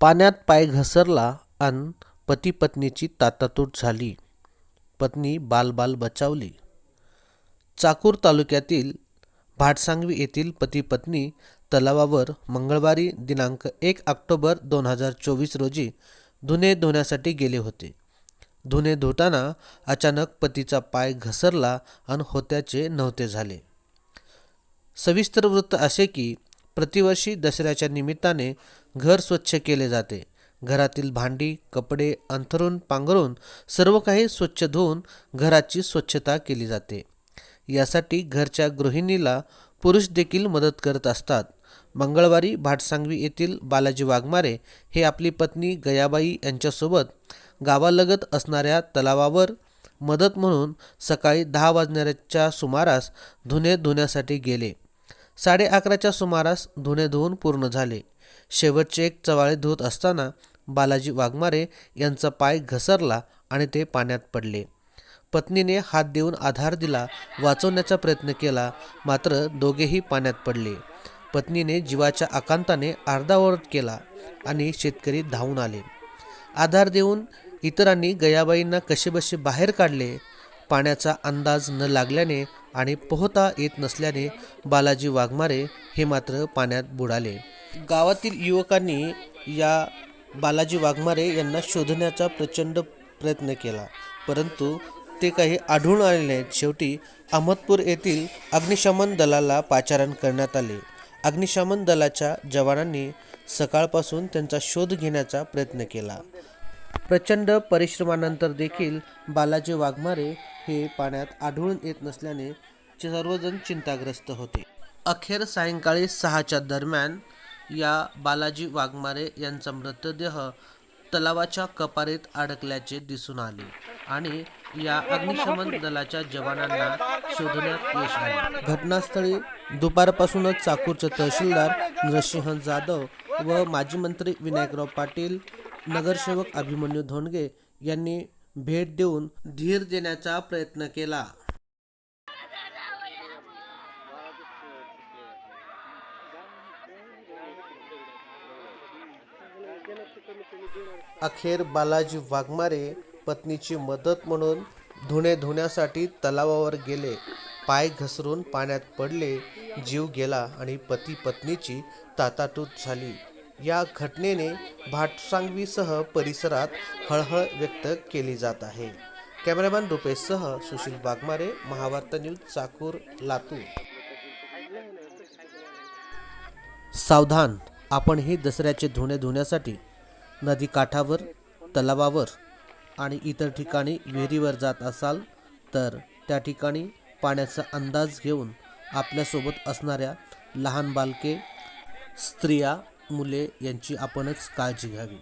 पाण्यात पाय घसरला अन पती पत्नीची तातातूट झाली. पत्नी बालबाल बचावली. चाकूर तालुक्यातील भाटसांगवी येथील पती पत्नी तलावावर मंगळवारी दिनांक एक ऑक्टोबर दोन हजार चोवीस रोजी धुणे धुण्यासाठी गेले होते. धुणे धुताना अचानक पतीचा पाय घसरला आणि होत्याचे नव्हते झाले. सविस्तर वृत्त असे की प्रतिवर्षी दसऱ्याच्या निमित्ताने घर स्वच्छ केले जाते. घरातील भांडी कपडे अंथरून पांघरून सर्व काही स्वच्छ धुवून घराची स्वच्छता केली जाते. यासाठी घरच्या गृहिणीला पुरुष देखील मदत करत असतात. मंगळवारी भाटसांगवी येथील बालाजी वाघमारे हे आपली पत्नी गयाबाई यांच्यासोबत गावालगत असणाऱ्या तलावावर मदत म्हणून सकाळी दहा वाजण्याच्या सुमारास धुणे धुण्यासाठी गेले. साडे अकराच्या सुमारास धुणे धुवून पूर्ण झाले. शेवटचे एक चवाळे धुत असताना बालाजी वाघमारे यांचा पाय घसरला आणि ते पाण्यात पडले. पत्नीने हात देऊन आधार दिला वाचवण्याचा प्रयत्न केला मात्र दोघेही पाण्यात पडले. पत्नीने जीवाच्या आकांताने अर्धावरत केला आणि शेतकरी धावून आले. आधार देऊन इतरांनी गयाबाईंना कसेबसे बाहेर काढले? पाण्याचा अंदाज न लागल्याने आणि पोहता येत नसल्याने बालाजी वाघमारे हे मात्र पाण्यात बुडाले. गावातील युवकांनी या बालाजी वाघमारे यांना शोधण्याचा प्रचंड प्रयत्न केला. परंतु ते काही आढळून आले नाहीत. शेवटी अहमदपूर येथील अग्निशमन दलाला पाचारण करण्यात आले. अग्निशमन दलाच्या जवानांनी सकाळपासून त्यांचा शोध घेण्याचा प्रयत्न केला. प्रचंड परिश्रमानंतर देखील बालाजी वाघमारे हे पाण्यात आढळून येत नसल्याने सर्वजण चिंताग्रस्त होते. अखेर सायंकाळी सहाच्या दरम्यान या बालाजी वाघमारे यांचा मृतदेह तलावाच्या कपारीत अडकल्याचे दिसून आले आणि या अग्निशमन दलाच्या जवानांना शोधण्यात यश आले. घटनास्थळी दुपारपासूनच चाकूरचे तहसीलदार नरसिंह जाधव व माजी मंत्री विनायकराव पाटील नगरसेवक अभिमन्यू धोंडगे यांनी भेट देऊन धीर देण्याचा प्रयत्न केला. अखेर बालाजी वाघमारे पत्नीची मदत म्हणून धुणे धुण्यासाठी तलावावर गेले. पाय घसरून पाण्यात पडले जीव गेला आणि पती पत्नीची तातातूत झाली. या घटनेने भाटसांगवीसह परिसरात हळहळ व्यक्त केली जात आहे. कॅमेरामॅन रुपेशसह सुशील वाघमारे महावार्ता न्यूज चाकूर लातूर. सावधान आपणही दसऱ्याचे धुणे धुण्यासाठी नदी काठावर तलावावर आणि इतर ठिकाणी विहिरीवर जात असाल तर त्या ठिकाणी पाण्याचा अंदाज घेऊन आपल्यासोबत असणाऱ्या लहान बालके स्त्रिया मुले यांची आपणच काळजी घ्यावी.